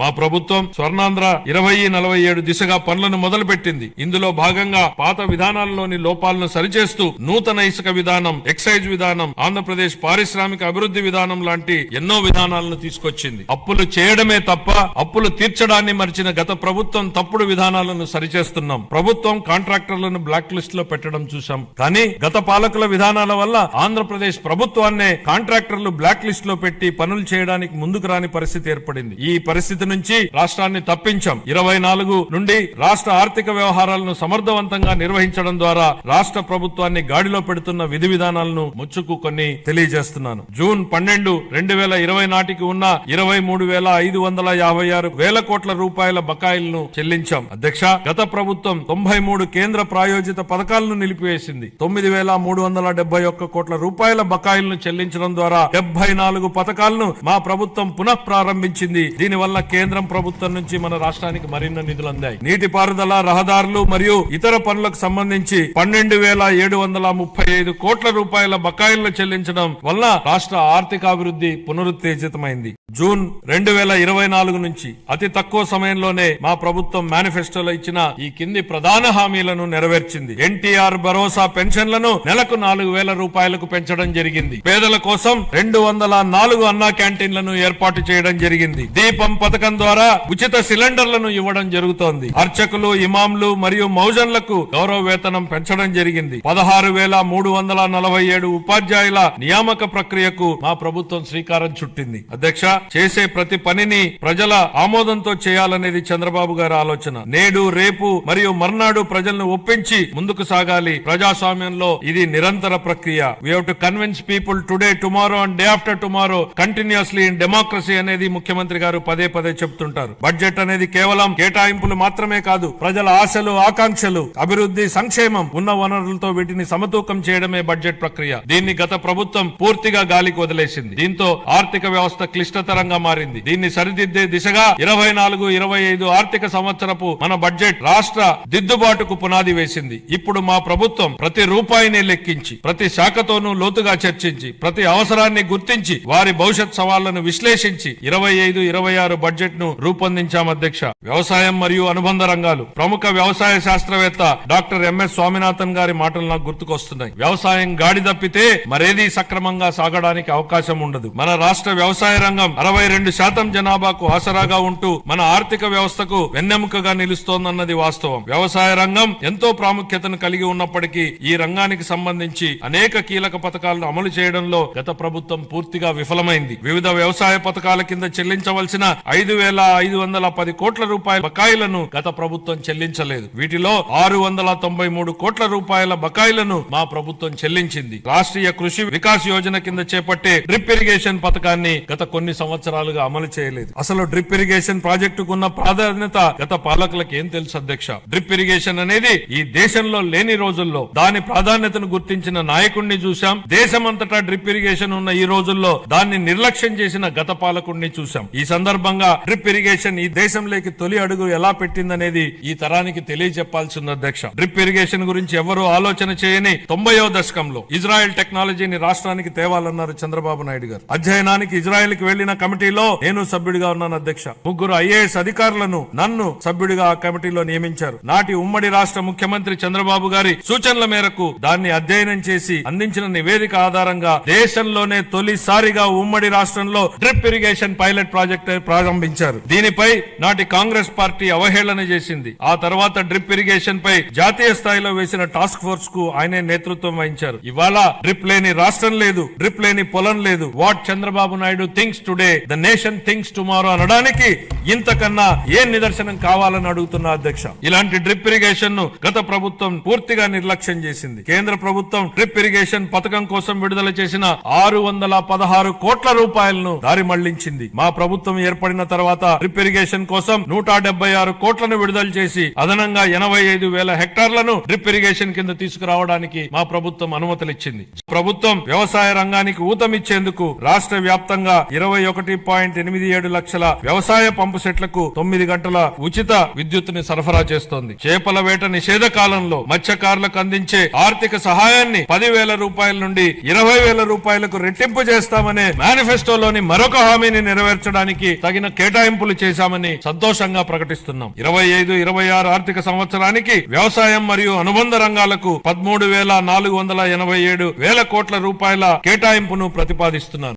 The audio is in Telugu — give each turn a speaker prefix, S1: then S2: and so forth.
S1: మా ప్రభుత్వం స్వర్ణాంధ్ర ఇరవై నలభై ఏడు దిశగా పనులను మొదలుపెట్టింది. ఇందులో భాగంగా పాత విధానాల్లోని లోపాలను సరిచేస్తూ నూతన ఇసుక విధానం ఎక్సైజ్ విధానం ఆంధ్రప్రదేశ్ పారిశ్రామిక అభివృద్ధి విధానం లాంటి ఎన్నో విధానాలను తీసుకొచ్చింది. అప్పులు చేయడమే తప్ప అప్పులు తీర్చడాన్ని మరిచిన గత ప్రభుత్వం తప్పుడు విధానాలను సరిచేస్తున్నాం. ప్రభుత్వం కాంట్రాక్టర్లను బ్లాక్ లిస్ట్లో పెట్టడం చూశాం. కానీ గత పాలకుల విధానాల వల్ల ఆంధ్రప్రదేశ్ ప్రభుత్వాన్నే కాంట్రాక్టర్లు బ్లాక్ లిస్ట్లో పెట్టి పనులు చేయడానికి ముందుకు రాని పరిస్థితి ఏర్పడింది. ఈ పరిస్థితి నుంచి రాష్ట్రాన్ని తప్పించాం. ఇరవై నాలుగు నుండి రాష్ట్ర ఆర్థిక వ్యవహారాలను సమర్థవంతంగా నిర్వహించడం ద్వారా రాష్ట్ర ప్రభుత్వాన్ని గాడిలో పెడుతున్న విధి విధానాలను ముచ్చుకు కొన్ని తెలియజేస్తున్నాను. జూన్ పన్నెండు రెండు వేల ఇరవై నాటికి ఉన్న ఇరవై మూడు వేల ఐదు వందల యాభై ఆరు వేల కోట్ల రూపాయల బకాయిలను చెల్లించాం. అధ్యక్ష గత ప్రభుత్వం తొంభై మూడు కేంద్ర ప్రాయోజిత పథకాలను నిలిపివేసింది. తొమ్మిది వేల మూడు వందల డెబ్బై ఒక్క కోట్ల రూపాయల బకాయిలను చెల్లించడం ద్వారా డెబ్బై నాలుగు పథకాలను మా ప్రభుత్వం పునః ప్రారంభించింది దీనివల్ల కేంద్రం ప్రభుత్వం నుంచి మన రాష్ట్రానికి మరిన్ని నిధులు అందాయి. నీటిపారుదల రహదారులు మరియు ఇతర పనులకు సంబంధించి పన్నెండు వేల ఏడు వందల ముప్పై ఐదు కోట్ల రూపాయల బకాయిలను చెల్లించడం వల్ల రాష్ట్ర ఆర్థికాభివృద్ధి పునరుత్తేజితమైంది. జూన్ రెండు వేల ఇరవై నాలుగు నుంచి అతి తక్కువ సమయంలోనే మా ప్రభుత్వం మేనిఫెస్టోలో ఇచ్చిన ఈ కింది ప్రధాన హామీలను నెరవేర్చింది. ఎన్టీఆర్ భరోసా పెన్షన్లను నెలకు నాలుగు వేల రూపాయలకు పెంచడం జరిగింది. పేదల కోసం రెండు వందల నాలుగు అన్నా క్యాంటీన్లను ఏర్పాటు చేయడం జరిగింది. దీపం పథకం ద్వారా ఉచిత సిలిండర్లను ఇవ్వడం జరుగుతోంది. అర్చకులు ఇమాంలు మరియు మౌజన్లకు గౌరవ వేతనం పెంచడం జరిగింది. పదహారు వేల మూడు వందల నలభై ఏడు ఉపాధ్యాయుల నియామక ప్రక్రియకు మా ప్రభుత్వం శ్రీకారం చుట్టింది. అధ్యక్ష చేసే ప్రతి పనిని ప్రజల ఆమోదంతో చేయాలనేది చంద్రబాబు గారి ఆలోచన. నేడు రేపు మరియు మర్నాడు ప్రజలను ఒప్పించి ముందుకు సాగాలి. ప్రజాస్వామ్యంలో ఇది నిరంతర ప్రక్రియ. We to convince people today tomorrow and day after tomorrow continuously in democracy అనేది ముఖ్యమంత్రి గారు పదే పదే చెప్తుంటారు. బడ్జెట్ అనేది కేవలం కేటాయింపులు మాత్రమే కాదు ప్రజల ఆశలు ఆకాంక్షలు అభివృద్ధి సంక్షేమం ఉన్న వనరులతో వీటిని సమతూకం చేయడమే బడ్జెట్ ప్రక్రియ. దీన్ని గత ప్రభుత్వం పూర్తిగా గాలికి వదిలేసింది. దీంతో ఆర్థిక వ్యవస్థ క్లిష్టతరంగా మారింది. దీన్ని సరిదిద్దే దిశగా ఇరవై నాలుగు ఇరవై ఐదు ఆర్థిక సంవత్సరపు మన బడ్జెట్ రాష్ట్ర దిద్దుబాటుకు పునాది వేసింది. ఇప్పుడు మా ప్రభుత్వం ప్రతి రూపాయిని లెక్కించి ప్రతి శాఖతోనూ లోతుగా చర్చించి ప్రతి అవసరాన్ని గుర్తించి వారి భవిష్యత్ సవాళ్ళను విశ్లేషించి ఇరవై ఐదు ఇరవై ఆరు బడ్జెట్ ను రూపొందించాం అధ్యక్ష. వ్యవసాయం మరియు అనుబంధ రంగాలు. ప్రముఖ వ్యవసాయ శాస్త్రవేత్త డాక్టర్ ఎంఎస్ స్వామినాథన్ గారి మాటలు నాకు గుర్తుకొస్తున్నాయి. వ్యవసాయం గాడి తప్పితే మరేది సక్రమంగా సాగడానికి అవకాశం ఉండదు. మన రాష్ట్ర వ్యవసాయ రంగం అరవై రెండు శాతం జనాభాకు ఆసరాగా ఉంటూ మన ఆర్థిక వ్యవస్థకు వెన్నెముకగా నిలుస్తోందన్నది వాస్తవం. వ్యవసాయ రంగం ఎంతో ప్రాముఖ్యతను కలిగి ఉన్నప్పటికీ ఈ రంగానికి సంబంధించి అనేక కీలక పథకాలను అమలు చేయడంలో గత ప్రభుత్వం పూర్తిగా విఫలమైంది. వివిధ వ్యవసాయ పథకాల కింద చెల్లించవలసిన ఐదు వేల ఐదు వందల పది కోట్ల రూపాయల బకాయిలను గత ప్రభుత్వం చెల్లించలేదు. వీటిలో ఆరు వందల తొంభై మూడు కోట్ల రూపాయల బకాయిలను మా ప్రభుత్వం చెల్లించింది. రాష్ట్రీయ కృషి వికాస్ యోజన కింద చేపట్టే డ్రిప్ ఇరిగేషన్ పథకాన్ని గత కొన్ని సంవత్సరాలుగా అమలు చేయలేదు. అసలు డ్రిప్ ఇరిగేషన్ ప్రాజెక్టుకు ఉన్న ప్రాధాన్యత గత పాలకులకు ఏం తెలుసు అధ్యక్ష? డ్రిప్ ఇరిగేషన్ అనేది ఈ దేశంలో లేని రోజుల్లో దాని ప్రాధాన్యతను గుర్తించిన నాయకుడిని చూశాం. దేశమంతటా డ్రిప్ ఇరిగేషన్ ఉన్న ఈ రోజుల్లో దాన్ని నిర్లక్ష్యం చేసిన గత పాలకుడిని చూశాం. ఈ సందర్భంగా డ్రిప్ ఇరిగేషన్ ఈ దేశంలోకి తొలి అడుగు ఎలా పెట్టిందనేది ఈ తరానికి తెలియజెప్పాల్సింది అధ్యక్ష. డ్రిప్ ఇరిగేషన్ గురించి ఎవరూ ఆలోచన చేయని తొంభైవ దశకంలో ఇజ్రాయెల్ టెక్నాలజీని రాష్ట్రానికి తేవాలన్నారు చంద్రబాబు నాయుడు గారు. అధ్యయనానికి ఇజ్రాయెల్కి వెళ్ళిన కమిటీలో నేను సభ్యుడిగా ఉన్నాను అధ్యక్ష. ముగ్గురు ఐఏఎస్ అధికారులను నన్ను సభ్యుడిగా ఆ కమిటీలో నియమించారు. నాటి ఉమ్మడి రాష్ట్ర ముఖ్యమంత్రి చంద్రబాబు గారి సూచనల మేరకు దాన్ని అధ్యయనం చేసి అందించిన నివేదిక ఆధారంగా దేశంలోనే తొలిసారిగా ఉమ్మడి రాష్ట్రంలో డ్రిప్ ఇరిగేషన్ పైలట్ ప్రాజెక్ట్ ప్రారంభించారు. దీనిపై నాటి కాంగ్రెస్ పార్టీ అవహేళన చేసింది. ఆ తర్వాత డ్రిప్ ఇరిగేషన్ పై జాతీయ స్థాయిలో వేసిన టాస్క్ ఫోర్స్కు ఆయనే నేతృత్వం వహించారు. ఇవాళ డ్రిప్ లేని రాష్ట్రం లేదు డ్రిప్ లేని పొలం లేదు. What Chandrababu Naidu thinks today the nation thinks tomorrow అనడానికి ఇంతకన్నా ఏ నిదర్శనం కావాలని అడుగుతున్న అధ్యక్ష. ఇలాంటి డ్రిప్ ఇరిగేషన్ను గత ప్రభుత్వం పూర్తిగా నిర్లక్ష్యం చేసింది. కేంద్ర ప్రభుత్వం డ్రిప్ ఇరిగేషన్ పథకం కోసం విడుదల చేసిన ఆరు వందల పదహారు కోట్ల రూపాయలను దారి మళ్ళించింది. మా ప్రభుత్వం ఏర్పడిన తర్వాత డ్రిప్ ఇరిగేషన్ కోసం నూట డెబ్బై ఆరు కోట్లను విడుదల చేసి అదనంగా ఎనభై ఐదు వేల హెక్టార్లను డ్రిప్ ఇరిగేషన్ కింద తీసుకురావడానికి మా ప్రభుత్వం అనుమతులిచ్చింది. ప్రభుత్వం వ్యవసాయ రంగానికి ఊతమిచ్చేందుకు రాష్ట్ర వ్యాప్తంగా ఇరవై ఒకటి పాయింట్ ఎనిమిది ఏడు లక్షల వ్యవసాయ పంపు సెట్లకు తొమ్మిది గంటల ఉచిత విద్యుత్తుని సరఫరా చేస్తోంది. చేపల వేట నిషేధ కాలంలో మత్స్యకారులకు అందించే ఆర్థిక సహాయాన్ని పదివేల రూపాయల నుండి ఇరవై వేల రూపాయలకు రెట్టింపు చేస్తామనే మేనిఫెస్టోలోని మరొక హామీని నెరవేర్చడానికి తగిన కేటాయింపులు చేశామని సంతోషంగా ప్రకటిస్తున్నాం. ఇరవై ఐదు ఇరవై ఆరు ఆర్థిక సంవత్సరానికి వ్యవసాయం మరియు అనుబంధ రంగాలకు పదమూడు వేల నాలుగు వందల ఎనభై ఏడు వేల కోట్ల రూపాయల కేటాయింపును ప్రతిపాదిస్తున్నారు.